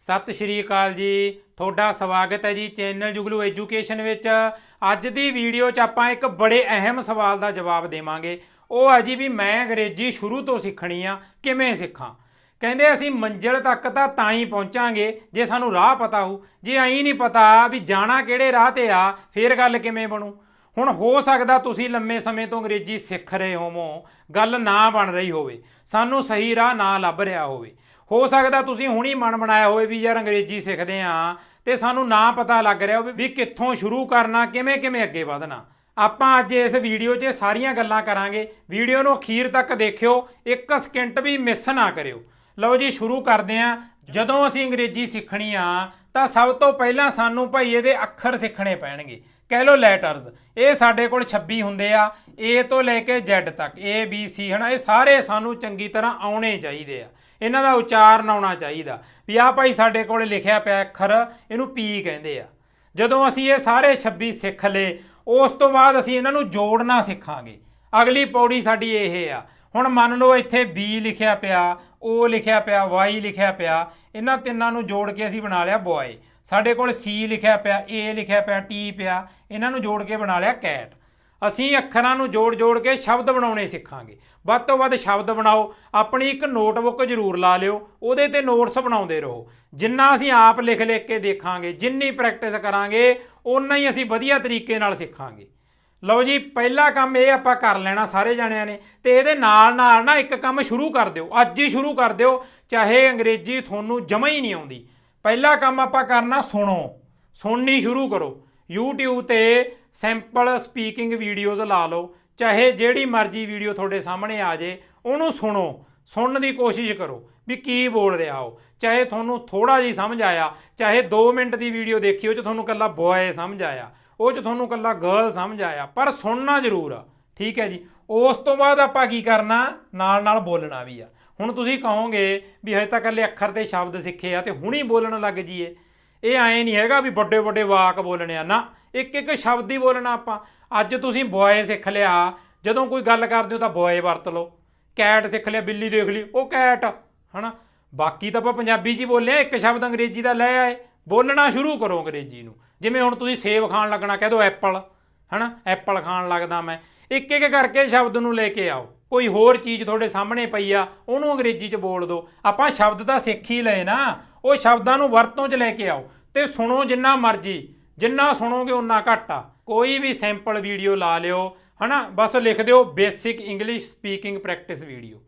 ਸਤਿ ਸ਼੍ਰੀ ਅਕਾਲ ਜੀ। ਤੁਹਾਡਾ ਸਵਾਗਤ ਹੈ ਜੀ ਚੈਨਲ ਜੁਗਲੂ ਐਜੂਕੇਸ਼ਨ ਵਿੱਚ। ਅੱਜ ਦੀ ਵੀਡੀਓ 'ਚ ਆਪਾਂ ਇੱਕ ਬੜੇ ਅਹਿਮ ਸਵਾਲ ਦਾ ਜਵਾਬ ਦੇਵਾਂਗੇ। ਉਹ ਹੈ ਜੀ ਵੀ ਮੈਂ ਅੰਗਰੇਜ਼ੀ ਸ਼ੁਰੂ ਤੋਂ ਸਿੱਖਣੀ ਆ, ਕਿਵੇਂ ਸਿੱਖਾਂ? ਕਹਿੰਦੇ ਅਸੀਂ ਮੰਜ਼ਿਲ ਤੱਕ ਤਾਂ ਤਾਂ ਹੀ ਪਹੁੰਚਾਂਗੇ, ਜੇ ਸਾਨੂੰ ਰਾਹ ਪਤਾ ਹੋ ਜੇ ਐਂ ਨਹੀਂ ਪਤਾ ਵੀ ਜਾਣਾ ਕਿਹੜੇ ਰਾਹ ਤੇ ਆ, ਫੇਰ ਗੱਲ ਕਿਵੇਂ ਬਣੂ? ਹੁਣ ਹੋ ਸਕਦਾ ਤੁਸੀਂ ਲੰਮੇ ਸਮੇਂ ਤੋਂ ਅੰਗਰੇਜ਼ੀ ਸਿੱਖ ਰਹੇ ਹੋਵੋ। ਗੱਲ ਨਾ ਬਣ ਰਹੀ ਹੋਵੇ। ਸਾਨੂੰ ਸਹੀ ਰਾਹ ਨਾ ਲੱਭ ਰਿਹਾ ਹੋਵੇ। ਹੋ ਸਕਦਾ ਤੁਸੀਂ ਹੁਣੀ ਮਨ ਬਣਾਇਆ ਹੋਵੇ ਵੀ ਯਾਰ ਅੰਗਰੇਜ਼ੀ ਸਿੱਖਦੇ ਆ ਤੇ ਸਾਨੂੰ ਨਾ ਪਤਾ ਲੱਗ ਰਿਹਾ ਹੋਵੇ ਵੀ ਕਿੱਥੋਂ ਸ਼ੁਰੂ ਕਰਨਾ, ਕਿਵੇਂ ਕਿਵੇਂ ਅੱਗੇ ਵਧਣਾ। ਆਪਾਂ ਅੱਜ ਇਸ ਵੀਡੀਓ 'ਚ ਸਾਰੀਆਂ ਗੱਲਾਂ ਕਰਾਂਗੇ। ਵੀਡੀਓ ਨੂੰ ਅਖੀਰ ਤੱਕ ਦੇਖਿਓ, ਇੱਕ ਸਕਿੰਟ ਵੀ ਮਿਸ ਨਾ ਕਰਿਓ। ਲਓ ਜੀ, ਸ਼ੁਰੂ ਕਰਦੇ ਆਂ। ਜਦੋਂ ਅਸੀਂ ਅੰਗਰੇਜ਼ੀ ਸਿੱਖਣੀ ਆ, ਤਾਂ ਸਭ ਤੋਂ ਪਹਿਲਾਂ ਸਾਨੂੰ ਭਾਈ ਇਹਦੇ ਅੱਖਰ ਸਿੱਖਣੇ ਪੈਣਗੇ। ਕਹਿ ਲਓ ਲੈਟਰਸ ਇਹ ਸਾਡੇ ਕੋਲ 26 ਹੁੰਦੇ ਆ। A ਤੋਂ ਲੈ ਕੇ Z ਤੱਕ, A, B, C, ਹਨਾ, ਇਹ ਸਾਰੇ ਸਾਨੂੰ ਚੰਗੀ ਤਰ੍ਹਾਂ ਆਉਣੇ ਚਾਹੀਦੇ ਆ। ਇਹਨਾਂ ਦਾ ਉਚਾਰਨ ਆਉਣਾ ਚਾਹੀਦਾ। ਵੀ ਆਹ ਭਾਈ ਸਾਡੇ ਕੋਲ ਲਿਖਿਆ ਪਿਆ ਅੱਖਰ, ਇਹਨੂੰ ਪੀ ਕਹਿੰਦੇ ਆ। ਜਦੋਂ ਅਸੀਂ ਇਹ ਸਾਰੇ 26 ਸਿੱਖ ਲਏ, ਉਸ ਤੋਂ ਬਾਅਦ ਅਸੀਂ ਇਹਨਾਂ ਨੂੰ ਜੋੜਨਾ ਸਿੱਖਾਂਗੇ। ਅਗਲੀ ਪੌੜੀ ਸਾਡੀ ਇਹ ਆ। ਹੁਣ ਮੰਨ ਲਓ ਇੱਥੇ B ਲਿਖਿਆ ਪਿਆ O ਲਿਖਿਆ ਪਿਆ Y ਲਿਖਿਆ ਪਿਆ, ਇਹਨਾਂ ਤਿੰਨਾਂ ਨੂੰ ਜੋੜ ਕੇ ਅਸੀਂ ਬਣਾ ਲਿਆ ਬॉय ਸਾਡੇ ਕੋਲ C ਲਿਖਿਆ ਪਿਆ A ਲਿਖਿਆ ਪਿਆ T ਪਿਆ, ਇਹਨਾਂ ਨੂੰ ਜੋੜ ਕੇ ਬਣਾ ਲਿਆ ਕੈਟ। ਅਸੀਂ ਅੱਖਰਾਂ ਨੂੰ ਜੋੜ ਜੋੜ ਕੇ ਸ਼ਬਦ ਬਣਾਉਣੇ ਸਿੱਖਾਂਗੇ। ਵੱਧ ਤੋਂ ਵੱਧ ਸ਼ਬਦ ਬਣਾਓ, ਆਪਣੀ ਇੱਕ ਨੋਟਬੁੱਕ ਜ਼ਰੂਰ ਲਾ ਲਿਓ, ਉਹਦੇ ਤੇ ਨੋਟਸ ਬਣਾਉਂਦੇ ਰਹੋ। ਜਿੰਨਾ ਅਸੀਂ ਆਪ ਲਿਖ ਲਿਖ ਕੇ ਦੇਖਾਂਗੇ, ਜਿੰਨੀ ਪ੍ਰੈਕਟਿਸ ਕਰਾਂਗੇ, ਓਨਾ ਹੀ ਅਸੀਂ ਵਧੀਆ ਤਰੀਕੇ ਨਾਲ ਸਿੱਖਾਂਗੇ। ਲਓ ਜੀ, ਪਹਿਲਾ ਕੰਮ ਇਹ ਆਪਾਂ ਕਰ ਲੈਣਾ ਸਾਰੇ ਜਣਿਆਂ ਨੇ, ਤੇ ਇਹਦੇ ਨਾਲ ਨਾਲ ਨਾ ਇੱਕ ਕੰਮ ਸ਼ੁਰੂ ਕਰ ਦਿਓ। ਅੱਜ ਹੀ ਸ਼ੁਰੂ ਕਰ ਦਿਓ, ਚਾਹੇ ਅੰਗਰੇਜ਼ੀ ਤੁਹਾਨੂੰ ਜਮਾ ਹੀ ਨਹੀਂ ਆਉਂਦੀ। ਪਹਿਲਾ ਕੰਮ ਆਪਾਂ ਕਰਨਾ ਸੁਣੋ, ਸੁਣਨੀ ਸ਼ੁਰੂ ਕਰੋ। YouTube ਤੇ ਸੈਂਪਲ ਸਪੀਕਿੰਗ ਵੀਡੀਓਜ਼ ਲਾ ਲਓ। ਚਾਹੇ ਜਿਹੜੀ ਮਰਜ਼ੀ ਵੀਡੀਓ ਤੁਹਾਡੇ ਸਾਹਮਣੇ ਆ ਜੇ, ਉਹਨੂੰ ਸੁਣੋ। ਸੁਣਨ ਦੀ ਕੋਸ਼ਿਸ਼ ਕਰੋ ਵੀ ਕੀ ਬੋਲ ਰਿਹਾ ਹੋ ਚਾਹੇ ਤੁਹਾਨੂੰ ਥੋੜਾ ਜਿਹਾ ਸਮਝ ਆਇਆ, ਚਾਹੇ 2 ਮਿੰਟ ਦੀ ਵੀਡੀਓ ਦੇਖੀ ਉਹ ਚ ਤੁਹਾਨੂੰ ਕੱਲਾ ਬॉय ਸਮਝ ਆਇਆ, ਉਹ ਚ ਤੁਹਾਨੂੰ ਕੱਲਾ ਗਰਲ ਸਮਝ ਆਇਆ, ਪਰ ਸੁਣਨਾ ਜ਼ਰੂਰ ਆ। ਠੀਕ ਹੈ ਜੀ? ਉਸ ਤੋਂ ਬਾਅਦ ਆਪਾਂ ਕੀ ਕਰਨਾ? ਨਾਲ ਨਾਲ ਬੋਲਣਾ ਵੀ ਆ। ਹੁਣ ਤੁਸੀਂ ਕਹੋਗੇ ਵੀ ਹਜੇ ਤਾਂ ਕੱਲੇ ਅੱਖਰ ਤੇ ਸ਼ਬਦ ਸਿੱਖੇ ਆ ਤੇ ਹੁਣੀ ਬੋਲਣ ਲੱਗ ਜੀਏ ਇਹ ਐਂ ਨਹੀਂ ਹੈਗਾ ਵੀ ਵੱਡੇ ਵੱਡੇ ਵਾਕ ਬੋਲਣੇ ਆ। ਨਾ, ਇੱਕ ਇੱਕ ਸ਼ਬਦ ਹੀ ਬੋਲਣਾ ਆਪਾਂ। ਅੱਜ ਤੁਸੀਂ ਬॉय ਸਿੱਖ ਲਿਆ, ਜਦੋਂ ਕੋਈ ਗੱਲ ਕਰਦੇ ਹੋ ਤਾਂ ਬੋਏ ਵਰਤ ਲਓ। ਕੈਟ ਸਿੱਖ ਲਿਆ, ਬਿੱਲੀ ਦੇਖ ਲਈ, ਉਹ ਕੈਟ, ਹਨਾ? ਬਾਕੀ ਤਾਂ ਆਪਾਂ ਪੰਜਾਬੀ 'ਚ ਹੀ ਬੋਲਿਆ, ਇੱਕ ਸ਼ਬਦ ਅੰਗਰੇਜ਼ੀ ਦਾ ਲੈ ਆਏ। ਬੋਲਣਾ ਸ਼ੁਰੂ ਕਰੋ ਅੰਗਰੇਜ਼ੀ ਨੂੰ। ਜਿਵੇਂ ਹੁਣ ਤੁਸੀਂ ਸੇਬ ਖਾਣ ਲੱਗਣਾ, ਕਹਿ ਦੋ ਐਪਲ, ਹਨਾ? ਐਪਲ ਖਾਣ ਲੱਗਦਾ ਮੈਂ। ਇੱਕ ਇੱਕ ਕਰਕੇ ਸ਼ਬਦ ਨੂੰ ਲੈ ਕੇ ਆਓ। ਕੋਈ ਹੋਰ ਚੀਜ਼ ਤੁਹਾਡੇ ਸਾਹਮਣੇ ਪਈ ਆ, ਉਹਨੂੰ ਅੰਗਰੇਜ਼ੀ 'ਚ ਬੋਲ ਦਿਓ। ਆਪਾਂ ਸ਼ਬਦ ਤਾਂ ਸਿੱਖ ਹੀ ਲਏ ਨਾ, ਉਹ ਸ਼ਬਦਾਂ ਨੂੰ ਵਰਤੋਂ 'ਚ ਲੈ ਕੇ ਆਓ ਤੇ ਸੁਣੋ ਜਿੰਨਾ ਮਰਜ਼ੀ, ਜਿੰਨਾ ਸੁਣੋਗੇ ਉਨਾ ਘੱਟ ਆ। ਕੋਈ ਵੀ ਸੈਂਪਲ ਵੀਡੀਓ ਲਾ ਲਿਓ, ਹਨਾ? ਬਸ ਲਿਖ ਦਿਓ, basic English speaking practice video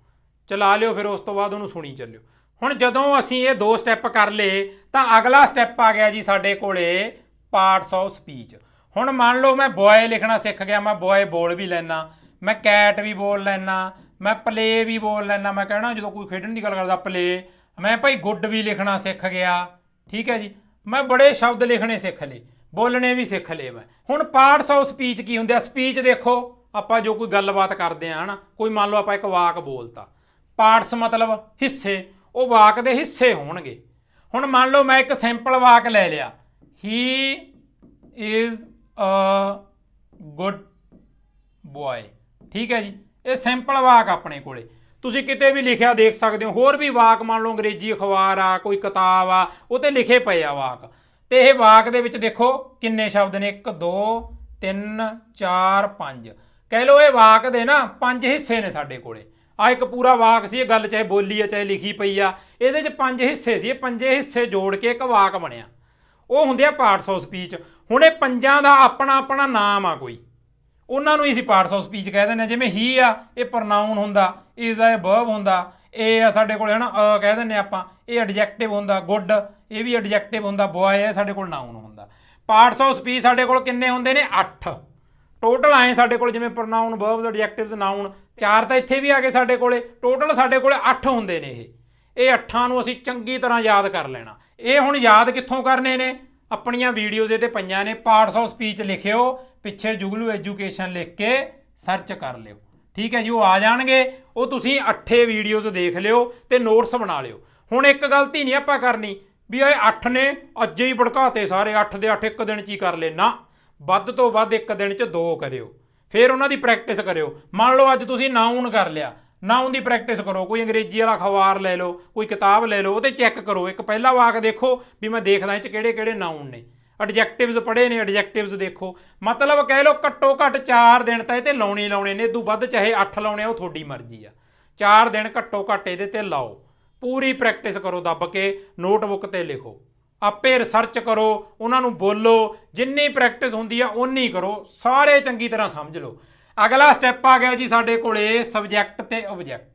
ਚਲਾ ਲਿਓ ਫਿਰ, ਉਸ ਤੋਂ ਬਾਅਦ ਉਹਨੂੰ ਸੁਣੀ ਚੱਲਿਓ। ਹੁਣ ਜਦੋਂ ਅਸੀਂ ਇਹ ਦੋ ਸਟੈਪ ਕਰ ਲਏ, ਤਾਂ ਅਗਲਾ ਸਟੈਪ ਆ ਗਿਆ ਜੀ ਸਾਡੇ ਕੋਲੇ ਪਾਰਟਸ ਆਫ ਸਪੀਚ ਹੁਣ ਮੰਨ ਲਓ ਮੈਂ ਬॉय ਲਿਖਣਾ ਸਿੱਖ ਗਿਆ, ਮੈਂ ਬॉय ਬੋਲ ਵੀ ਲੈਣਾ ਮੈਂ ਕੈਟ ਵੀ ਬੋਲ ਲੈਣਾ ਮੈਂ ਪਲੇ ਵੀ ਬੋਲ ਲੈਣਾ ਮੈਂ ਕਹਿਣਾ ਜਦੋਂ ਕੋਈ ਖੇਡਣ ਦੀ ਗੱਲ ਕਰਦਾ ਪਲੇ, ਮੈਂ ਭਾਈ ਗੁੱਡ ਵੀ ਲਿਖਣਾ ਸਿੱਖ ਗਿਆ, ਠੀਕ ਹੈ ਜੀ? ਮੈਂ ਬੜੇ ਸ਼ਬਦ ਲਿਖਣੇ ਸਿੱਖ ਲਏ, ਬੋਲਣੇ ਵੀ ਸਿੱਖ ਲਏ ਮੈਂ। ਹੁਣ ਪਾਰਟਸ ਆਫ ਸਪੀਚ ਕੀ ਹੁੰਦੇ ਆ? ਸਪੀਚ ਦੇਖੋ, ਆਪਾਂ ਜੋ ਕੋਈ ਗੱਲਬਾਤ ਕਰਦੇ ਆ, ਹਨਾ? ਕੋਈ ਮੰਨ ਲਓ ਆਪਾਂ ਇੱਕ ਵਾਕ ਬੋਲਤਾ। ਪਾਰਟਸ ਮਤਲਬ ਹਿੱਸੇ, ਉਹ ਵਾਕ ਦੇ ਹਿੱਸੇ ਹੋਣਗੇ। ਹੁਣ ਮੰਨ ਲਓ ਮੈਂ ਇੱਕ ਸਿੰਪਲ ਵਾਕ ਲੈ ਲਿਆ। He is a good boy ਠੀਕ ਹੈ ਜੀ? ਇਹ ਸਿੰਪਲ ਵਾਕ ਆਪਣੇ ਕੋਲੇ। ਤੁਸੀਂ ਕਿਤੇ ਵੀ ਲਿਖਿਆ ਦੇਖ ਸਕਦੇ ਹੋ। ਹੋਰ ਵੀ ਵਾਕ ਮੰਨ ਲਓ, ਅੰਗਰੇਜ਼ੀ ਅਖਬਾਰ ਆ, ਕੋਈ ਕਿਤਾਬ ਆ, ਉਹ ਤੇ ਲਿਖੇ ਪਏ ਆ ਵਾਕ। ਤੇ ਇਹ ਵਾਕ ਦੇ ਵਿੱਚ ਦੇਖੋ ਕਿੰਨੇ ਸ਼ਬਦ ਨੇ? 1 2 3 4 5 ਕਹਿ ਲਓ ਇਹ ਵਾਕ ਦੇ ਨਾ ਪੰਜ ਹਿੱਸੇ ਨੇ ਸਾਡੇ ਕੋਲੇ। ਆ ਇੱਕ ਪੂਰਾ ਵਾਕ ਸੀ, ਇਹ ਗੱਲ ਚਾਹੇ ਬੋਲੀ ਆ, ਚਾਹੇ ਲਿਖੀ ਪਈ ਆ। ਇਹਦੇ 'ਚ ਪੰਜ ਹਿੱਸੇ ਸੀ। ਇਹ ਪੰਜੇ ਹਿੱਸੇ ਜੋੜ ਕੇ ਇੱਕ ਵਾਕ ਬਣਿਆ। ਉਹ ਹੁੰਦੇ ਆ ਪਾਰਟਸ ਆਫ ਸਪੀਚ ਹੁਣ ਇਹ ਪੰਜਾਂ ਦਾ ਆਪਣਾ ਆਪਣਾ ਨਾਮ ਆ ਕੋਈ। ਉਹਨਾਂ ਨੂੰ ਹੀ ਅਸੀਂ ਪਾਰਟਸ ਆਫ ਸਪੀਚ ਕਹਿ ਦਿੰਦੇ ਆ ਜਿਵੇਂ ਹੀ ਆ, ਇਹ ਪ੍ਰੋਨਾਊਨ ਹੁੰਦਾ ਇਜ਼ ਆ ਵਰਬ ਹੁੰਦਾ ਇਹ ਆ ਸਾਡੇ ਕੋਲ, ਹਨਾ, ਅ ਕਹਿ ਦਿੰਦੇ ਆਪਾਂ, ਇਹ ਐਡਜੈਕਟਿਵ ਹੁੰਦਾ ਗੁੱਡ ਇਹ ਵੀ ਐਡਜੈਕਟਿਵ ਹੁੰਦਾ ਬॉय ਹੈ ਸਾਡੇ ਕੋਲ ਨਾਊਨ ਹੁੰਦਾ। ਪਾਰਟਸ ਆਫ ਸਪੀਚ ਸਾਡੇ ਕੋਲ ਕਿੰਨੇ ਹੁੰਦੇ ਨੇ? 8 ਟੋਟਲ ਆਏ ਸਾਡੇ ਕੋਲ ਜਿਵੇਂ ਪ੍ਰੋਨਾਊਨ ਵਰਬਸ ਐਡਜੈਕਟਿਵਸ ਨਾਉਨ ਚਾਰ ਤਾਂ ਇੱਥੇ ਵੀ ਆ ਗਏ ਸਾਡੇ ਕੋਲੇ। ਟੋਟਲ ਸਾਡੇ ਕੋਲੇ 8 ਹੁੰਦੇ ਨੇ ਇਹ। ਇਹ ਅੱਠਾਂ ਨੂੰ ਅਸੀਂ ਚੰਗੀ ਤਰ੍ਹਾਂ ਯਾਦ ਕਰ ਲੈਣਾ। ਇਹ ਹੁਣ ਯਾਦ ਕਿੱਥੋਂ ਕਰਨੇ ਨੇ? ਆਪਣੀਆਂ ਵੀਡੀਓਜ਼ ਤੇ ਪਈਆਂ ਨੇ। ਪਾਰਟਸ ਆਫ ਸਪੀਚ ਲਿਖਿਓ। ਪਿੱਛੇ ਜੁਗਲੂ ਐਜੂਕੇਸ਼ਨ ਲਿਖ ਕੇ ਸਰਚ ਕਰ ਲਿਓ। ਠੀਕ ਹੈ ਜੀ, ਉਹ ਆ ਜਾਣਗੇ, ਉਹ ਤੁਸੀਂ ਅੱਠੇ ਵੀਡੀਓਜ਼ ਦੇਖ ਲਿਓ ਤੇ ਨੋਟਸ ਬਣਾ ਲਿਓ। ਹੁਣ ਇੱਕ ਗਲਤੀ ਨਹੀਂ ਆਪਾਂ ਕਰਨੀ, ਵੀ ਇਹ 8 ਨੇ, ਅੱਜੇ ਹੀ ਭੜਕਾਤੇ ਸਾਰੇ 8 ਦੇ 8 ਇੱਕ ਦਿਨ ਚ ਹੀ ਕਰ ਲੈ ਨਾ ਵੱਧ ਤੋਂ ਵੱਧ ਇੱਕ ਦਿਨ ਚ ਦੋ ਕਰਿਓ। ਫਿਰ ਉਹਨਾਂ ਦੀ ਪ੍ਰੈਕਟਿਸ ਕਰਿਓ। ਮੰਨ ਲਓ ਅੱਜ ਤੁਸੀਂ ਨਾਉਨ ਕਰ ਲਿਆ। ਨਾਉਨ ਦੀ ਪ੍ਰੈਕਟਿਸ ਕਰੋ, ਕੋਈ ਅੰਗਰੇਜ਼ੀ ਵਾਲਾ ਅਖਬਾਰ ਲੈ ਲਓ, ਕੋਈ ਕਿਤਾਬ ਲੈ ਲਓ ਉਹ ਤੇ ਚੈੱਕ ਕਰੋ। ਇੱਕ ਪਹਿਲਾ ਵਾਕ ਦੇਖੋ ਵੀ ਮੈਂ ਦੇਖਦਾ ਇਹ ਚ ਕਿਹੜੇ ਕਿਹੜੇ ਨਾਉਨ ਨੇ। ਐਡਜੈਕਟਿਵਸ ਪੜ੍ਹੇ ਨੇ ਐਡਜੈਕਟਿਵਸ ਦੇਖੋ। ਮਤਲਬ ਕਹਿ ਲਓ ਘੱਟੋ ਘੱਟ 4 ਦਿਨ ਤਾਂ ਇਹ ਤੇ ਲਾਉਣੇ ਲਾਉਣੇ ਨੇ ਇਦੋਂ ਵੱਧ ਚਾਹੇ 8 ਲਾਉਣੇ ਆ, ਉਹ ਤੁਹਾਡੀ ਮਰਜ਼ੀ ਆ। 4 ਦਿਨ ਘੱਟੋ ਘੱਟ ਇਹਦੇ ਤੇ ਲਾਓ। ਪੂਰੀ ਪ੍ਰੈਕਟਿਸ ਕਰੋ, ਦੱਬ ਕੇ ਨੋਟਬੁੱਕ ਤੇ ਲਿਖੋ। ਆਪੇ ਰਿਸਰਚ ਕਰੋ, ਉਹਨਾਂ ਨੂੰ ਬੋਲੋ, ਜਿੰਨੀ ਪ੍ਰੈਕਟਿਸ ਹੁੰਦੀ ਆ, ਓਨੀ ਕਰੋ, ਸਾਰੇ ਚੰਗੀ ਤਰ੍ਹਾਂ ਸਮਝ ਲਓ। ਅਗਲਾ ਸਟੈਪ ਆ ਗਿਆ ਜੀ ਸਾਡੇ ਕੋਲੇ ਸਬਜੈਕਟ ਤੇ ਆਬਜੈਕਟ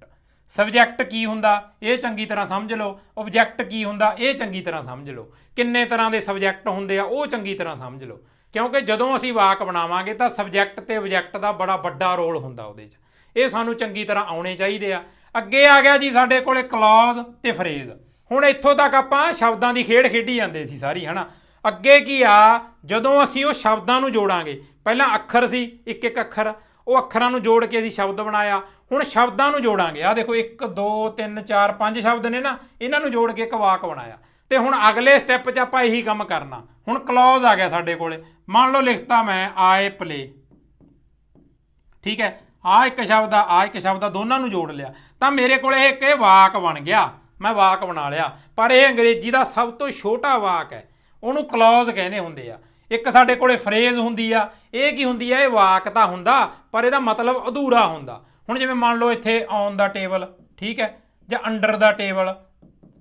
ਸਬਜੈਕਟ ਕੀ ਹੁੰਦਾ? ਇਹ ਚੰਗੀ ਤਰ੍ਹਾਂ ਸਮਝ ਲਓ। ਆਬਜੈਕਟ ਕੀ ਹੁੰਦਾ? ਇਹ ਚੰਗੀ ਤਰ੍ਹਾਂ ਸਮਝ ਲਓ। ਕਿੰਨੇ ਤਰ੍ਹਾਂ ਦੇ ਸਬਜੈਕਟ ਹੁੰਦੇ ਆ, ਉਹ ਚੰਗੀ ਤਰ੍ਹਾਂ ਸਮਝ ਲਓ। ਕਿਉਂਕਿ ਜਦੋਂ ਅਸੀਂ ਵਾਕ ਬਣਾਵਾਂਗੇ ਤਾਂ ਸਬਜੈਕਟ ਤੇ ਆਬਜੈਕਟ ਦਾ ਬੜਾ ਵੱਡਾ ਰੋਲ ਹੁੰਦਾ ਉਹਦੇ 'ਚ। ਇਹ ਸਾਨੂੰ ਚੰਗੀ ਤਰ੍ਹਾਂ ਆਉਣੇ ਚਾਹੀਦੇ ਆ। ਅੱਗੇ ਆ ਗਿਆ ਜੀ ਸਾਡੇ ਕੋਲੇ ਕਲੌਜ਼ ਤੇ ਫਰੇਜ਼ ਹੁਣ ਇੱਥੋਂ ਤੱਕ ਆਪਾਂ ਸ਼ਬਦਾਂ ਦੀ ਖੇਡ ਖੇਡੀ ਜਾਂਦੇ ਸੀ ਸਾਰੀ, ਹਨਾ? ਅੱਗੇ ਕੀ ਆ? ਜਦੋਂ ਅਸੀਂ ਉਹ ਸ਼ਬਦਾਂ ਨੂੰ ਜੋੜਾਂਗੇ, ਪਹਿਲਾਂ ਅੱਖਰ ਸੀ ਇੱਕ ਇੱਕ ਅੱਖਰ। ਉਹ ਅੱਖਰਾਂ ਨੂੰ ਜੋੜ ਕੇ ਅਸੀਂ ਸ਼ਬਦ ਬਣਾਇਆ। ਹੁਣ ਸ਼ਬਦਾਂ ਨੂੰ ਜੋੜਾਂਗੇ। ਆ ਦੇਖੋ 1 2 3 4 5 ਸ਼ਬਦ ਨੇ ਨਾ, ਇਹਨਾਂ ਨੂੰ ਜੋੜ ਕੇ ਇੱਕ ਵਾਕ ਬਣਾਇਆ। ਤੇ ਹੁਣ ਅਗਲੇ ਸਟੈਪ 'ਚ ਆਪਾਂ ਇਹੀ ਕੰਮ ਕਰਨਾ। ਹੁਣ ਕਲੌਜ਼ ਆ ਗਿਆ ਸਾਡੇ ਕੋਲੇ। ਮੰਨ ਲਓ ਲਿਖਤਾ ਮੈਂ ਆਏ ਪਲੇ ਠੀਕ ਹੈ? ਆ ਇੱਕ ਸ਼ਬਦ ਆ ਆ ਇੱਕ ਸ਼ਬਦ ਆ, ਦੋਨਾਂ ਨੂੰ ਜੋੜ ਲਿਆ। ਤਾਂ ਮੇਰੇ ਕੋਲ ਇਹ ਇੱਕ ਇਹ ਵਾਕ ਬਣ ਗਿਆ। ਮੈਂ ਵਾਕ ਬਣਾ ਲਿਆ। ਪਰ ਇਹ ਅੰਗਰੇਜ਼ੀ ਦਾ ਸਭ ਤੋਂ ਛੋਟਾ ਵਾਕ ਹੈ। ਉਹਨੂੰ ਕਲੌਜ਼ ਕਹਿੰਦੇ ਹੁੰਦੇ ਆ। ਇੱਕ ਸਾਡੇ ਕੋਲੇ ਫਰੇਜ਼ ਹੁੰਦੀ ਆ, ਇਹ ਕੀ ਹੁੰਦੀ ਆ, ਇਹ ਵਾਕ ਤਾਂ ਹੁੰਦਾ, ਪਰ ਇਹਦਾ ਮਤਲਬ ਅਧੂਰਾ ਹੁੰਦਾ। ਹੁਣ ਜਿਵੇਂ ਮੰਨ ਲਓ ਇੱਥੇ ਔਨ ਦਾ ਟੇਬਲ ਠੀਕ ਹੈ, ਜਾਂ under the table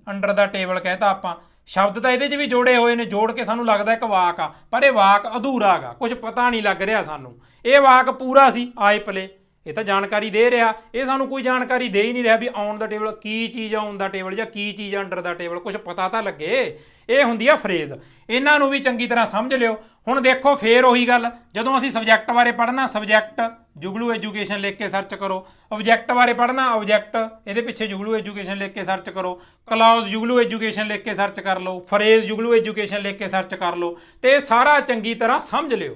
under the table ਕਹਿਤਾ ਆਪਾਂ। ਸ਼ਬਦ ਤਾਂ ਇਹਦੇ 'ਚ ਵੀ ਜੋੜੇ ਹੋਏ ਨੇ, ਜੋੜ ਕੇ ਸਾਨੂੰ ਲੱਗਦਾ ਇੱਕ ਵਾਕ ਆ, ਪਰ ਇਹ ਵਾਕ ਅਧੂਰਾ ਹੈਗਾ ਕੁਝ ਪਤਾ ਨਹੀਂ ਲੱਗ ਰਿਹਾ ਸਾਨੂੰ। ਇਹ ਵਾਕ ਪੂਰਾ ਸੀ, ਆਏ ਪਲੇ। ਇਹ ਤਾਂ ਜਾਣਕਾਰੀ ਦੇ ਰਿਹਾ। ਇਹ ਸਾਨੂੰ ਕੋਈ ਜਾਣਕਾਰੀ ਦੇ ਹੀ ਨਹੀਂ ਰਿਹਾ ਵੀ ਔਨ ਦਾ ਟੇਬਲ ਕੀ ਚੀਜ਼ ਆ ਔਨ ਦਾ ਟੇਬਲ ਜਾਂ ਕੀ ਚੀਜ਼ ਅੰਡਰ ਦਾ ਟੇਬਲ ਕੁਝ ਪਤਾ ਤਾਂ ਲੱਗੇ। ਇਹ ਹੁੰਦੀ ਆ ਫਰੇਜ਼ ਇਹਨਾਂ ਨੂੰ ਵੀ ਚੰਗੀ ਤਰ੍ਹਾਂ ਸਮਝ ਲਿਓ। ਹੁਣ ਦੇਖੋ, ਫੇਰ ਉਹੀ ਗੱਲ। ਜਦੋਂ ਅਸੀਂ ਸਬਜੈਕਟ ਬਾਰੇ ਪੜ੍ਹਨਾ ਸਬਜੈਕਟ ਜੁਗਲੂ ਐਜੂਕੇਸ਼ਨ ਲਿਖ ਕੇ ਸਰਚ ਕਰੋ। ਆਬਜੈਕਟ ਬਾਰੇ ਪੜ੍ਹਨਾ ਆਬਜੈਕਟ ਇਹਦੇ ਪਿੱਛੇ ਜੁਗਲੂ ਐਜੂਕੇਸ਼ਨ ਲਿਖ ਕੇ ਸਰਚ ਕਰੋ। ਕਲੌਜ਼ ਜੁਗਲੂ ਐਜੂਕੇਸ਼ਨ ਲਿਖ ਕੇ ਸਰਚ ਕਰ ਲਓ। ਫਰੇਜ਼ ਜੁਗਲੂ ਐਜੂਕੇਸ਼ਨ ਲਿਖ ਕੇ ਸਰਚ ਕਰ ਲਓ। ਤੇ ਇਹ ਸਾਰਾ ਚੰਗੀ ਤਰ੍ਹਾਂ ਸਮਝ ਲਿਓ।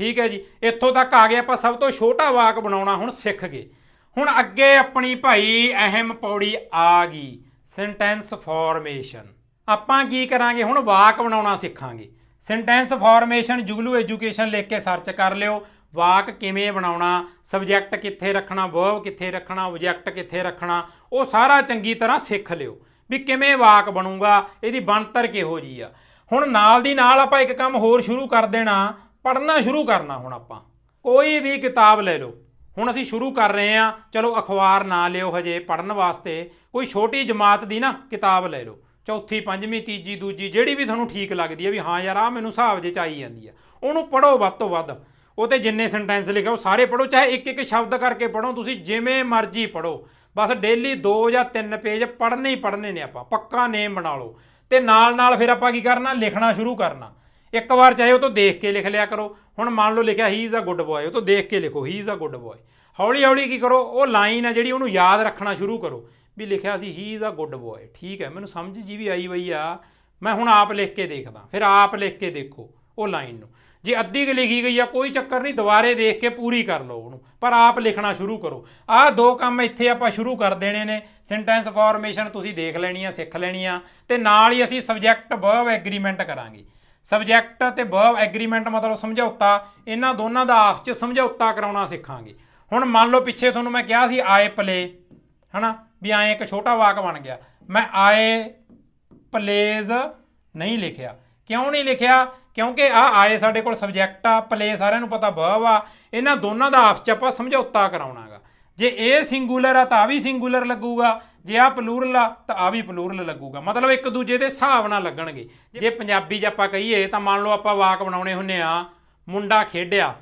ਠੀਕ ਹੈ ਜੀ। ਇੱਥੋਂ ਤੱਕ ਆ ਗਏ, ਆਪਾਂ ਸਭ ਤੋਂ ਛੋਟਾ ਵਾਕ ਬਣਾਉਣਾ ਹੁਣ ਸਿੱਖ ਗਏ ਹੁਣ ਅੱਗੇ ਆਪਣੀ ਭਾਈ ਅਹਿਮ ਪੌੜੀ ਆ ਗਈ ਸੈਂਟੈਂਸ ਫਾਰਮੇਸ਼ਨ ਆਪਾਂ ਕੀ ਕਰਾਂਗੇ? ਹੁਣ ਵਾਕ ਬਣਾਉਣਾ ਸਿੱਖਾਂਗੇ। ਸੈਂਟੈਂਸ ਫਾਰਮੇਸ਼ਨ ਜੁਗਲੂ ਐਜੂਕੇਸ਼ਨ ਲਿਖ ਕੇ ਸਰਚ ਕਰ ਲਿਓ। ਵਾਕ ਕਿਵੇਂ ਬਣਾਉਣਾ? ਸਬਜੈਕਟ ਕਿੱਥੇ ਰੱਖਣਾ? ਵਰਬ ਕਿੱਥੇ ਰੱਖਣਾ? ਆਬਜੈਕਟ ਕਿੱਥੇ ਰੱਖਣਾ? ਉਹ ਸਾਰਾ ਚੰਗੀ ਤਰ੍ਹਾਂ ਸਿੱਖ ਲਿਓ। ਵੀ ਕਿਵੇਂ ਵਾਕ ਬਣੂਗਾ? ਇਹਦੀ ਬਣਤਰ ਕਿਹੋ ਜੀ ਆ? ਹੁਣ ਨਾਲ ਦੀ ਨਾਲ ਆਪਾਂ ਇੱਕ ਕੰਮ ਹੋਰ ਸ਼ੁਰੂ ਕਰ ਦੇਣਾ। ਪੜ੍ਹਨਾ ਸ਼ੁਰੂ ਕਰਨਾ ਹੁਣ ਆਪਾਂ। ਕੋਈ ਵੀ ਕਿਤਾਬ ਲੈ ਲਓ। ਹੁਣ ਅਸੀਂ ਸ਼ੁਰੂ ਕਰ ਰਹੇ ਹਾਂ। ਚਲੋ ਅਖਬਾਰ ਨਾ ਲਿਓ ਹਜੇ, ਪੜ੍ਹਨ ਵਾਸਤੇ। ਕੋਈ ਛੋਟੀ ਜਮਾਤ ਦੀ ਨਾ ਕਿਤਾਬ ਲੈ ਲਓ। ਚੌਥੀ, ਪੰਜਵੀਂ, ਤੀਜੀ, ਦੂਜੀ, ਜਿਹੜੀ ਵੀ ਤੁਹਾਨੂੰ ਠੀਕ ਲੱਗਦੀ ਹੈ ਵੀ ਹਾਂ ਯਾਰ ਆ ਮੈਨੂੰ ਹਿਸਾਬ ਜੇ ਚਾਈ ਜਾਂਦੀ ਆ। ਉਹਨੂੰ ਪੜ੍ਹੋ ਵੱਧ ਤੋਂ ਵੱਧ। ਉਹ ਤੇ ਜਿੰਨੇ ਸੈਂਟੈਂਸ ਲਿਖੇ ਉਹ ਸਾਰੇ ਪੜ੍ਹੋ। ਚਾਹੇ ਇੱਕ ਇੱਕ ਸ਼ਬਦ ਕਰਕੇ ਪੜ੍ਹੋ, ਤੁਸੀਂ ਜਿਵੇਂ ਮਰਜ਼ੀ ਪੜ੍ਹੋ। ਬਸ ਡੇਲੀ 2 ਜਾਂ 3 ਪੇਜ ਪੜ੍ਹਨੇ ਹੀ ਪੜ੍ਹਨੇ ਨੇ ਆਪਾਂ। ਪੱਕਾ ਨੇਮ ਬਣਾ ਲਓ। ਤੇ ਨਾਲ ਨਾਲ ਫਿਰ ਆਪਾਂ ਕੀ ਕਰਨਾ? ਲਿਖਣਾ ਸ਼ੁਰੂ ਕਰਨਾ। ਇੱਕ ਵਾਰ ਚਾਹੇ ਉਹ ਤੋਂ ਦੇਖ ਕੇ ਲਿਖ ਲਿਆ ਕਰੋ। ਹੁਣ ਮੰਨ ਲਓ ਲਿਖਿਆ he is a good boy ਉਹ ਤੋਂ ਦੇਖ ਕੇ ਲਿਖੋ he is a good boy ਹੌਲੀ ਹੌਲੀ ਕੀ ਕਰੋ, ਉਹ ਲਾਈਨ ਆ ਜਿਹੜੀ ਉਹਨੂੰ ਯਾਦ ਰੱਖਣਾ ਸ਼ੁਰੂ ਕਰੋ ਵੀ ਲਿਖਿਆ ਸੀ he is a good boy ਠੀਕ ਹੈ, ਮੈਨੂੰ ਸਮਝ ਜੀ ਵੀ ਆਈ ਬਈ ਆ। ਮੈਂ ਹੁਣ ਆਪ ਲਿਖ ਕੇ ਦੇਖਦਾ, ਫਿਰ ਆਪ ਲਿਖ ਕੇ ਦੇਖੋ ਉਹ ਲਾਈਨ ਨੂੰ। ਜੇ ਅੱਧੀ ਕਿ ਲਿਖੀ ਗਈ ਆ, ਕੋਈ ਚੱਕਰ ਨਹੀਂ, ਦੁਬਾਰੇ ਦੇਖ ਕੇ ਪੂਰੀ ਕਰ ਲਓ ਉਹਨੂੰ, ਪਰ ਆਪ ਲਿਖਣਾ ਸ਼ੁਰੂ ਕਰੋ। ਆਹ ਦੋ ਕੰਮ ਇੱਥੇ ਆਪਾਂ ਸ਼ੁਰੂ ਕਰ ਦੇਣੇ ਨੇ। ਸੈਂਟੈਂਸ ਫਾਰਮੇਸ਼ਨ ਤੁਸੀਂ ਦੇਖ ਲੈਣੀ ਆ, ਸਿੱਖ ਲੈਣੀ ਆ, ਤੇ ਨਾਲ ਹੀ ਅਸੀਂ ਸਬਜੈਕਟ ਵਰਬ ਐਗਰੀਮੈਂਟ ਕਰਾਂਗੇ। ਸਬਜੈਕਟ ਤੇ ਵਰਬ ਐਗਰੀਮੈਂਟ ਮਤਲਬ ਸਮਝੌਤਾ, ਇਹਨਾਂ ਦੋਨਾਂ ਦਾ ਆਪਸ ਚ ਸਮਝੌਤਾ ਕਰਾਉਣਾ ਸਿੱਖਾਂਗੇ। ਹੁਣ ਮੰਨ ਲਓ ਪਿੱਛੇ ਤੁਹਾਨੂੰ ਮੈਂ ਕਿਹਾ ਸੀ ਆਏ ਪਲੇ, ਹਨਾ? ਵੀ ਆਏ ਇੱਕ ਛੋਟਾ ਵਾਕ ਬਣ ਗਿਆ। ਮੈਂ ਆਏ ਪਲੇਜ਼ ਨਹੀਂ ਲਿਖਿਆ। ਕਿਉਂ ਨਹੀਂ ਲਿਖਿਆ? ਕਿਉਂਕਿ ਆ ਆਏ ਸਾਡੇ ਕੋਲ ਸਬਜੈਕਟ ਆ, ਪਲੇ ਸਾਰਿਆਂ ਨੂੰ ਪਤਾ ਵਰਬ ਆ। ਇਹਨਾਂ ਦੋਨਾਂ ਦਾ ਆਪਸ ਚ ਆਪਾਂ ਸਮਝੌਤਾ ਕਰਾਉਣਾਗਾ। ਜੇ ਇਹ ਸਿੰਗੂਲਰ ਆ ਤਾਂ ਆ ਵੀ ਸਿੰਗੂਲਰ ਲੱਗੂਗਾ, ਜੇ ਆ ਪਲੂਰਲ ਆ ਤਾਂ ਆ ਵੀ ਪਲੂਰਲ ਲੱਗੂਗਾ। ਮਤਲਬ ਇੱਕ ਦੂਜੇ ਦੇ ਹਿਸਾਬ ਨਾਲ ਲੱਗਣਗੇ। ਜੇ ਪੰਜਾਬੀ 'ਚ ਆਪਾਂ ਕਹੀਏ, ਤਾਂ ਮੰਨ ਲਓ ਆਪਾਂ ਵਾਕ ਬਣਾਉਣੇ ਹੁੰਨੇ ਆ, ਮੁੰਡਾ ਖੇਡਿਆ।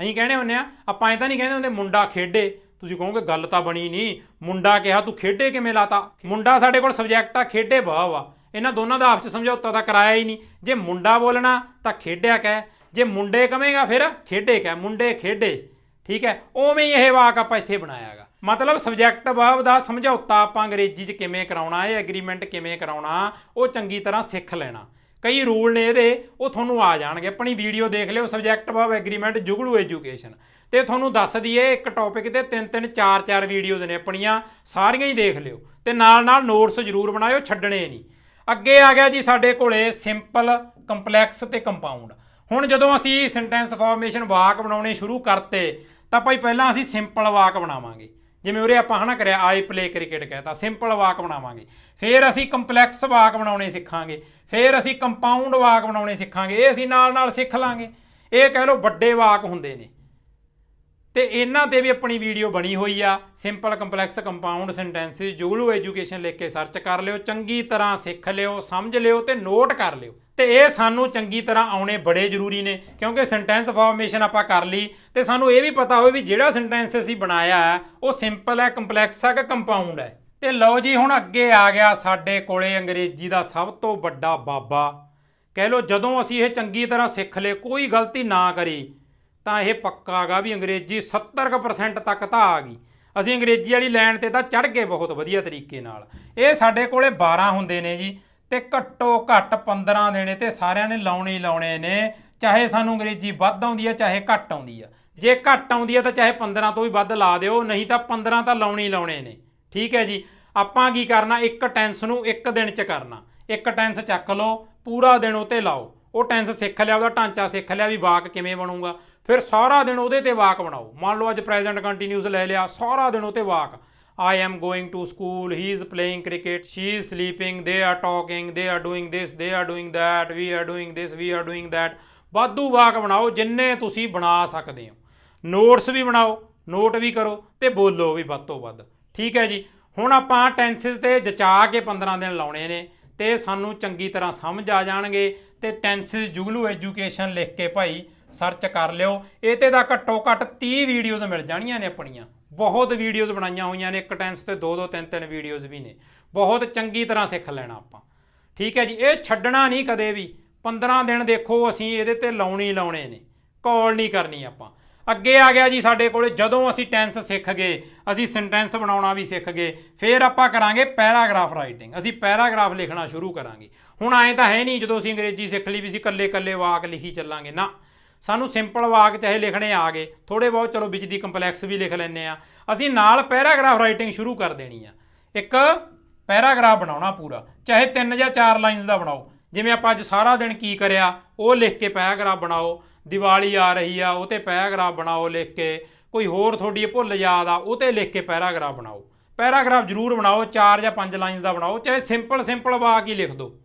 ਅਸੀਂ ਕਹਿੰਦੇ ਹੁੰਨੇ ਆ, ਆਪਾਂ ਇਹ ਤਾਂ ਨਹੀਂ ਕਹਿੰਦੇ ਹੁੰਦੇ ਮੁੰਡਾ ਖੇਡੇ। ਤੁਸੀਂ ਕਹੋਗੇ, ਗੱਲ ਤਾਂ ਬਣੀ ਨਹੀਂ। ਮੁੰਡਾ ਕਿਹਾ, ਤੂੰ ਖੇਡੇ ਕਿਵੇਂ ਲਾਤਾ? ਮੁੰਡਾ ਸਾਡੇ ਕੋਲ ਸਬਜੈਕਟ ਆ, ਖੇਡੇ ਭਾਵ ਆ ਇਹਨਾਂ ਦੋਨਾਂ ਦਾ ਆਪਸ ਚ ਸਮਝੌਤਾ ਤਾਂ ਕਰਾਇਆ ਹੀ ਨਹੀਂ। ਜੇ ਮੁੰਡਾ ਬੋਲਣਾ, ਤਾਂ ਖੇਡਿਆ ਕਹਿ। ਜੇ ਮੁੰਡੇ ਕਵੇਂਗਾ, ਫਿਰ ਖੇਡੇ ਕਹਿ। ਮੁੰਡੇ ਖੇਡੇ। ਠੀਕ ਹੈ? ਉਵੇਂ ਹੀ ਇਹ ਵਾਕ ਆਪਾਂ ਇੱਥੇ ਬਣਾਇਆਗਾ। ਮਤਲਬ ਸਬਜੈਕਟ ਵਰਬ ਦਾ ਸਮਝੌਤਾ ਆਪਾਂ ਅੰਗਰੇਜ਼ੀ 'ਚ ਕਿਵੇਂ ਕਰਾਉਣਾ, ਇਹ ਐਗਰੀਮੈਂਟ ਕਿਵੇਂ ਕਰਾਉਣਾ, ਉਹ ਚੰਗੀ ਤਰ੍ਹਾਂ ਸਿੱਖ ਲੈਣਾ। ਕਈ ਰੂਲ ਨੇ ਇਹਦੇ, ਉਹ ਤੁਹਾਨੂੰ ਆ ਜਾਣਗੇ। ਆਪਣੀ ਵੀਡੀਓ ਦੇਖ ਲਿਓ subject verb agreement Juglu education ਤੇ ਤੁਹਾਨੂੰ ਦੱਸ ਦਈਏ, ਇੱਕ ਟੌਪਿਕ ਤੇ ਤਿੰਨ ਤਿੰਨ, ਚਾਰ ਚਾਰ ਵੀਡੀਓਜ਼ ਨੇ ਆਪਣੀਆਂ, ਸਾਰੀਆਂ ਹੀ ਦੇਖ ਲਿਓ। ਤੇ ਨਾਲ ਨਾਲ ਨੋਟਸ ਜ਼ਰੂਰ ਬਣਾਇਓ, ਛੱਡਣੇ ਨਹੀਂ। ਅੱਗੇ ਆ ਗਿਆ ਜੀ ਸਾਡੇ ਕੋਲੇ ਸਿੰਪਲ ਕੰਪਲੈਕਸ ਤੇ ਕੰਪਾਊਂਡ ਹੁਣ ਜਦੋਂ ਅਸੀਂ ਸੈਂਟੈਂਸ ਫਾਰਮੇਸ਼ਨ ਵਾਕ ਬਣਾਉਣੇ ਸ਼ੁਰੂ ਕਰਤੇ ਤਾਂ ਭਾਈ ਪਹਿਲਾਂ ਅਸੀਂ ਸਿੰਪਲ ਵਾਕ ਬਣਾਵਾਂਗੇ। ਜਿਵੇਂ ਉਰੇ ਆਪਾਂ ਹਨਾ ਕਰਿਆ ਆਈ ਪਲੇ ਕ੍ਰਿਕਟ ਕਹਿਤਾ ਸਿੰਪਲ ਵਾਕ ਬਣਾਵਾਂਗੇ। ਫਿਰ ਅਸੀਂ ਕੰਪਲੈਕਸ ਵਾਕ ਬਣਾਉਣੇ ਸਿੱਖਾਂਗੇ। ਫਿਰ ਅਸੀਂ ਕੰਪਾਊਂਡ ਵਾਕ ਬਣਾਉਣੇ ਸਿੱਖਾਂਗੇ। ਇਹ ਅਸੀਂ ਨਾਲ ਨਾਲ ਸਿੱਖ ਲਾਂਗੇ। ਇਹ ਕਹਿ ਲਓ ਵੱਡੇ ਵਾਕ ਹੁੰਦੇ ਨੇ। ਤੇ ਇਹਨਾਂ ਤੇ ਵੀ ਆਪਣੀ ਵੀਡੀਓ ਬਣੀ ਹੋਈ ਆ। Simple complex compound sentences Juglu education ਲਿਖ ਕੇ ਸਰਚ ਕਰ ਲਿਓ, ਚੰਗੀ ਤਰ੍ਹਾਂ ਸਿੱਖ ਲਿਓ, ਸਮਝ ਲਿਓ ਤੇ ਨੋਟ ਕਰ ਲਿਓ। ਤੇ ਇਹ ਸਾਨੂੰ ਚੰਗੀ ਤਰ੍ਹਾਂ ਆਉਣੇ ਬੜੇ ਜ਼ਰੂਰੀ ਨੇ, ਕਿਉਂਕਿ ਸੈਂਟੈਂਸ ਫਾਰਮੇਸ਼ਨ ਆਪਾਂ ਕਰ ਲਈ ਤੇ ਸਾਨੂੰ ਇਹ ਵੀ ਪਤਾ ਹੋਵੇ ਵੀ ਜਿਹੜਾ ਸੈਂਟੈਂਸ ਅਸੀਂ ਬਣਾਇਆ ਹੈ, ਉਹ ਸਿੰਪਲ ਹੈ ਕੰਪਲੈਕਸ ਹੈ ਕਿ ਕੰਪਾਊਂਡ ਹੈ। ਤੇ ਲਓ ਜੀ, ਹੁਣ ਅੱਗੇ ਆ ਗਿਆ ਸਾਡੇ ਕੋਲੇ ਅੰਗਰੇਜ਼ੀ ਦਾ ਸਭ ਤੋਂ ਵੱਡਾ ਬਾਬਾ। ਕਹਿ ਲਓ ਜਦੋਂ ਅਸੀਂ ਇਹ ਚੰਗੀ ਤਰ੍ਹਾਂ ਸਿੱਖ ਲਏ, ਕੋਈ ਗਲਤੀ ਨਾ ਕਰੀ। ਤਾਂ ਇਹ ਪੱਕਾ ਗਾ ਵੀ ਅੰਗਰੇਜ਼ੀ 70% ਤੱਕ ਤਾਂ ਆ ਗਈ। ਅਸੀਂ ਅੰਗਰੇਜ਼ੀ ਵਾਲੀ ਲਾਈਨ ਤੇ ਤਾਂ ਚੜ ਗਏ ਬਹੁਤ ਵਧੀਆ ਤਰੀਕੇ ਨਾਲ। ਇਹ ਸਾਡੇ ਕੋਲੇ 12 ਹੁੰਦੇ ਨੇ ਜੀ ਤੇ ਘੱਟੋ ਘੱਟ 15 ਦੇਣੇ ਤੇ ਸਾਰਿਆਂ ਨੇ ਲਾਉਣੇ ਹੀ ਲਾਉਣੇ ਨੇ। ਚਾਹੇ ਸਾਨੂੰ ਅੰਗਰੇਜ਼ੀ ਵੱਧ ਆਉਂਦੀ ਹੈ ਚਾਹੇ ਘੱਟ ਆਉਂਦੀ ਆ। ਜੇ ਘੱਟ ਆਉਂਦੀ ਆ ਤਾਂ ਚਾਹੇ 15 ਤੋਂ ਵੀ ਵੱਧ ਲਾ ਦਿਓ, ਨਹੀਂ ਤਾਂ 15 ਤਾਂ ਲਾਉਣੇ ਹੀ ਲਾਉਣੇ ਨੇ। ਠੀਕ ਹੈ ਜੀ? ਆਪਾਂ ਕੀ ਕਰਨਾ? ਇੱਕ ਟੈਂਸ ਨੂੰ ਇੱਕ ਦਿਨ ਚ ਕਰਨਾ। ਇੱਕ ਟੈਂਸ ਚੱਕ ਲਓ, ਪੂਰਾ ਦਿਨ ਉਹ ਤੇ ਲਾਓ। ਉਹ ਟੈਂਸ ਸਿੱਖ ਲਿਆ, ਉਹਦਾ ਢਾਂਚਾ ਸਿੱਖ ਲਿਆ ਵੀ ਵਾਕ ਕਿਵੇਂ ਬਣੂਗਾ। ਫਿਰ ਸਾਰਾ ਦਿਨ ਉਹਦੇ ਤੇ ਵਾਕ ਬਣਾਓ। ਮੰਨ ਲਓ ਅੱਜ ਪ੍ਰੈਜ਼ੈਂਟ ਕੰਟੀਨਿਊਸ ਲੈ ਲਿਆ ਸਾਰਾ ਦਿਨ ਉਹ ਤੇ ਵਾਕ। I am going to school he is playing cricket she is sleeping they are talking, they are doing this, they are doing that, we are doing this, we are doing that. ਵਾਧੂ ਵਾਕ ਬਣਾਓ ਜਿੰਨੇ ਤੁਸੀਂ ਬਣਾ ਸਕਦੇ ਹੋ। Notes ਵੀ ਬਣਾਓ note ਵੀ ਕਰੋ ਤੇ ਬੋਲੋ ਵੀ ਵੱਧ ਤੋਂ ਵੱਧ। ਠੀਕ ਹੈ ਜੀ? ਹੁਣ ਆਪਾਂ ਟੈਂਸਿਸ ਤੇ ਜਚਾ ਕੇ 15 ਦਿਨ ਲਾਉਣੇ ਨੇ ਤੇ ਸਾਨੂੰ ਚੰਗੀ ਤਰ੍ਹਾਂ ਸਮਝ ਆ ਜਾਣਗੇ ਤੇ ਟੈਂਸਿਸ ਜੁਗਲੂ ਐਜੂਕੇਸ਼ਨ ਲਿਖ ਕੇ ਭਾਈ ਸਰਚ ਕਰ ਲਿਓ। ਇਹ ਤੇ ਦਾ ਘੱਟੋ ਘੱਟ 30 ਵੀਡੀਓਜ਼ ਮਿਲ ਜਾਣੀਆਂ ਨੇ ਆਪਣੀਆਂ। ਬਹੁਤ ਵੀਡੀਓਜ਼ ਬਣਾਈਆਂ ਹੋਈਆਂ ਨੇ, ਇੱਕ ਟੈਂਸ ਤੇ ਦੋ ਦੋ ਤਿੰਨ ਤਿੰਨ ਵੀਡੀਓਜ਼ ਵੀ ਨੇ। ਬਹੁਤ ਚੰਗੀ ਤਰ੍ਹਾਂ ਸਿੱਖ ਲੈਣਾ ਆਪਾਂ। ਠੀਕ ਹੈ ਜੀ, ਇਹ ਛੱਡਣਾ ਨਹੀਂ ਕਦੇ ਵੀ। 15 ਦਿਨ ਦੇਖੋ ਅਸੀਂ ਇਹਦੇ ਤੇ ਲਾਉਣੀ ਲਾਉਣੇ ਨੇ। ਕਾਲ ਨਹੀਂ ਕਰਨੀ ਆਪਾਂ। ਅੱਗੇ ਆ ਗਿਆ ਜੀ ਸਾਡੇ ਕੋਲੇ, ਜਦੋਂ ਅਸੀਂ ਟੈਂਸ ਸਿੱਖ ਗਏ, ਅਸੀਂ ਸੈਂਟੈਂਸ ਬਣਾਉਣਾ ਵੀ ਸਿੱਖ ਗਏ, ਫਿਰ ਆਪਾਂ ਕਰਾਂਗੇ ਪੈਰਾਗ੍ਰਾਫ ਰਾਈਟਿੰਗ ਅਸੀਂ ਪੈਰਾਗ੍ਰਾਫ ਲਿਖਣਾ ਸ਼ੁਰੂ ਕਰਾਂਗੇ। ਹੁਣ ਐਂ ਤਾਂ ਹੈ ਨਹੀਂ ਜਦੋਂ ਅਸੀਂ ਅੰਗਰੇਜ਼ੀ ਸਿੱਖ ਲਈ ਵੀ ਅਸੀਂ ਕੱਲੇ ਕੱਲੇ ਵਾਕ ਲਿਖੀ ਚੱਲਾਂਗੇ। ਨਾ। ਸਾਨੂੰ ਸਿੰਪਲ ਵਾਕ ਚਾਹੇ ਲਿਖਣੇ ਆ ਗਏ। ਥੋੜੇ ਬਹੁਤ ਚਲੋ ਵਿੱਚ ਦੀ ਕੰਪਲੈਕਸ ਵੀ ਲਿਖ ਲੈਂਦੇ ਆ। ਅਸੀਂ ਨਾਲ ਪੈਰਾਗ੍ਰਾਫ ਰਾਈਟਿੰਗ ਸ਼ੁਰੂ ਕਰ ਦੇਣੀ ਆ। ਇੱਕ ਪੈਰਾਗ੍ਰਾਫ ਬਣਾਉਣਾ ਪੂਰਾ। ਚਾਹੇ ਤਿੰਨ ਜਾਂ ਚਾਰ ਲਾਈਨਸ ਦਾ ਬਣਾਓ। ਜਿਵੇਂ ਆਪਾਂ ਅੱਜ ਸਾਰਾ ਦਿਨ ਕੀ ਕਰਿਆ, ਉਹ ਲਿਖ ਕੇ ਪੈਰਾਗ੍ਰਾਫ ਬਣਾਓ। ਦੀਵਾਲੀ ਆ ਰਹੀ ਆ, ਉਹ ਤੇ ਪੈਰਾਗ੍ਰਾਫ ਬਣਾਓ ਲਿਖ ਕੇ। ਕੋਈ ਹੋਰ ਤੁਹਾਡੀ ਭੁੱਲ ਯਾਦ ਆ, ਉਹ ਤੇ ਲਿਖ ਕੇ ਪੈਰਾਗ੍ਰਾਫ ਬਣਾਓ। ਪੈਰਾਗ੍ਰਾਫ ਜ਼ਰੂਰ ਬਣਾਓ, ਚਾਰ ਜਾਂ ਪੰਜ ਲਾਈਨਸ ਦਾ ਬਣਾਓ। ਚਾਹੇ ਸਿੰਪਲ ਸਿੰਪਲ ਵਾਕ ਹੀ ਲਿਖ ਦਿਓ।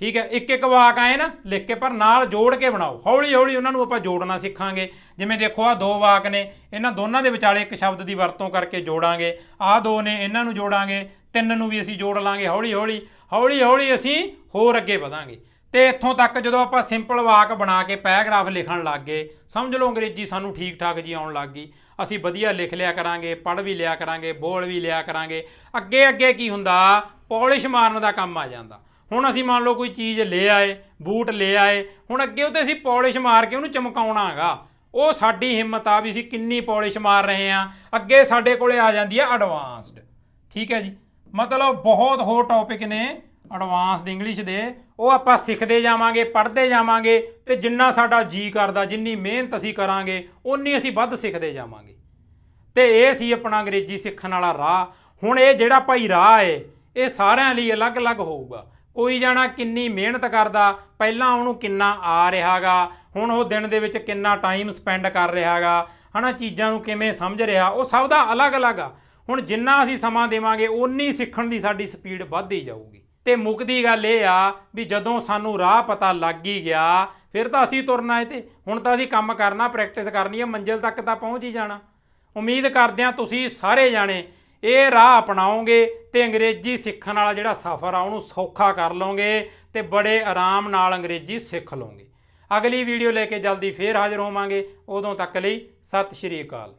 ਠੀਕ ਹੈ, ਇੱਕ ਇੱਕ ਵਾਕ ਆਏ ਨਾ, ਲਿਖ ਕੇ ਪਰ ਨਾਲ ਜੋੜ ਕੇ ਬਣਾਓ। ਹੌਲੀ ਹੌਲੀ ਉਹਨਾਂ ਨੂੰ ਆਪਾਂ ਜੋੜਨਾ ਸਿੱਖਾਂਗੇ। ਜਿਵੇਂ ਦੇਖੋ ਆ ਦੋ ਵਾਕ ਨੇ, ਇਹਨਾਂ ਦੋਨਾਂ ਦੇ ਵਿਚਾਲੇ ਇੱਕ ਸ਼ਬਦ ਦੀ ਵਰਤੋਂ ਕਰਕੇ ਜੋੜਾਂਗੇ। ਆਹ ਦੋ ਨੇ, ਇਹਨਾਂ ਨੂੰ ਜੋੜਾਂਗੇ, ਤਿੰਨ ਨੂੰ ਵੀ ਅਸੀਂ ਜੋੜ ਲਾਂਗੇ ਹੌਲੀ ਹੌਲੀ। ਹੌਲੀ ਹੌਲੀ ਅਸੀਂ ਹੋਰ ਅੱਗੇ ਵਧਾਂਗੇ। ਤੇ ਇੱਥੋਂ ਤੱਕ ਜਦੋਂ ਆਪਾਂ ਸਿੰਪਲ ਵਾਕ ਬਣਾ ਕੇ ਪੈਰਾਗ੍ਰਾਫ ਲਿਖਣ ਲੱਗ ਗਏ, ਸਮਝ ਲਓ ਅੰਗਰੇਜ਼ੀ ਸਾਨੂੰ ਠੀਕ ਠਾਕ ਜੀ ਆਉਣ ਲੱਗ ਗਈ। ਅਸੀਂ ਵਧੀਆ ਲਿਖ ਲਿਆ ਕਰਾਂਗੇ, ਪੜ੍ਹ ਵੀ ਲਿਆ ਕਰਾਂਗੇ, ਬੋਲ ਵੀ ਲਿਆ ਕਰਾਂਗੇ। ਅੱਗੇ ਅੱਗੇ ਕੀ ਹੁੰਦਾ? ਪੋਲਿਸ਼ ਮਾਰਨ ਦਾ ਕੰਮ ਆ ਜਾਂਦਾ। ਹੁਣ ਅਸੀਂ ਮੰਨ ਲਓ ਕੋਈ ਚੀਜ਼ ਲੈ ਆਏ, ਬੂਟ ਲੈ ਆਏ, ਹੁਣ ਅੱਗੇ ਉਹ ਤੇ ਅਸੀਂ ਪਾਲਿਸ਼ ਮਾਰ ਕੇ ਉਹਨੂੰ ਚਮਕਾਉਣਾ ਹੈਗਾ। ਉਹ ਸਾਡੀ ਹਿੰਮਤ ਆ ਵੀ ਅਸੀਂ ਕਿੰਨੀ ਪਾਲਿਸ਼ ਮਾਰ ਰਹੇ ਆ ਅੱਗੇ ਸਾਡੇ ਕੋਲੇ ਆ ਜਾਂਦੀ ਹੈ ਐਡਵਾਂਸਡ ਠੀਕ ਹੈ ਜੀ? ਮਤਲਬ ਬਹੁਤ ਹੋਰ ਟੌਪਿਕ ਨੇ ਐਡਵਾਂਸਡ ਇੰਗਲਿਸ਼ ਦੇ। ਉਹ ਆਪਾਂ ਸਿੱਖਦੇ ਜਾਵਾਂਗੇ, ਪੜ੍ਹਦੇ ਜਾਵਾਂਗੇ ਤੇ ਜਿੰਨਾ ਸਾਡਾ ਜੀ ਕਰਦਾ, ਜਿੰਨੀ ਮਿਹਨਤ ਅਸੀਂ ਕਰਾਂਗੇ ਉਨੀ ਅਸੀਂ ਵੱਧ ਸਿੱਖਦੇ ਜਾਵਾਂਗੇ। ਤੇ ਇਹ ਸੀ ਆਪਣਾ ਅੰਗਰੇਜ਼ੀ ਸਿੱਖਣ ਵਾਲਾ ਰਾਹ। ਹੁਣ ਇਹ ਜਿਹੜਾ ਭਾਈ ਰਾਹ ਏ, ਇਹ ਸਾਰਿਆਂ ਲਈ ਅਲੱਗ-ਅਲੱਗ ਹੋਊਗਾ। ਕੋਈ ਜਾਣਾ ਕਿੰਨੀ ਮਿਹਨਤ ਕਰਦਾ, ਪਹਿਲਾਂ ਉਹਨੂੰ ਕਿੰਨਾ ਆ ਰਿਹਾਗਾ, ਹੁਣ ਉਹ ਦਿਨ ਦੇ ਵਿੱਚ ਕਿੰਨਾ ਟਾਈਮ ਸਪੈਂਡ ਕਰ ਰਿਹਾਗਾ, ਹਨਾ, ਚੀਜ਼ਾਂ ਨੂੰ ਕਿਵੇਂ ਸਮਝ ਰਿਹਾ, ਉਹ ਸਭ ਦਾ ਅਲੱਗ-ਅਲੱਗ ਆ। ਹੁਣ ਜਿੰਨਾ ਅਸੀਂ ਸਮਾਂ ਦੇਵਾਂਗੇ, ਓਨੀ ਸਿੱਖਣ ਦੀ ਸਾਡੀ ਸਪੀਡ ਵੱਧਦੀ ਜਾਊਗੀ। ਤੇ ਮੁੱਕਦੀ ਗੱਲ ਇਹ ਆ ਵੀ ਜਦੋਂ ਸਾਨੂੰ ਰਾਹ ਪਤਾ ਲੱਗ ਹੀ ਗਿਆ, ਫਿਰ ਤਾਂ ਅਸੀਂ ਤੁਰਨਾ ਏ ਤੇ। ਹੁਣ ਤਾਂ ਅਸੀਂ ਕੰਮ ਕਰਨਾ ਪ੍ਰੈਕਟਿਸ ਕਰਨੀ ਹੈ ਮੰਜ਼ਿਲ ਤੱਕ ਤਾਂ ਪਹੁੰਚ ਹੀ ਜਾਣਾ। ਉਮੀਦ ਕਰਦੇ ਹਾਂ ਤੁਸੀਂ ਸਾਰੇ ਜਾਣੇ ਇਹ ਰਾਹ ਅਪਣਾਓਗੇ ਤੇ ਅੰਗਰੇਜ਼ੀ ਸਿੱਖਣ ਵਾਲਾ ਜਿਹੜਾ ਸਫ਼ਰ ਆ, ਉਹਨੂੰ ਸੌਖਾ ਕਰ ਲਓਗੇ ਤੇ ਬੜੇ ਆਰਾਮ ਨਾਲ ਅੰਗਰੇਜ਼ੀ ਸਿੱਖ ਲਓਗੇ। ਅਗਲੀ ਵੀਡੀਓ ਲੈ ਕੇ ਜਲਦੀ ਫੇਰ ਹਾਜ਼ਰ ਹੋਵਾਂਗੇ। ਉਦੋਂ ਤੱਕ ਲਈ ਸਤਿ ਸ਼੍ਰੀ ਅਕਾਲ।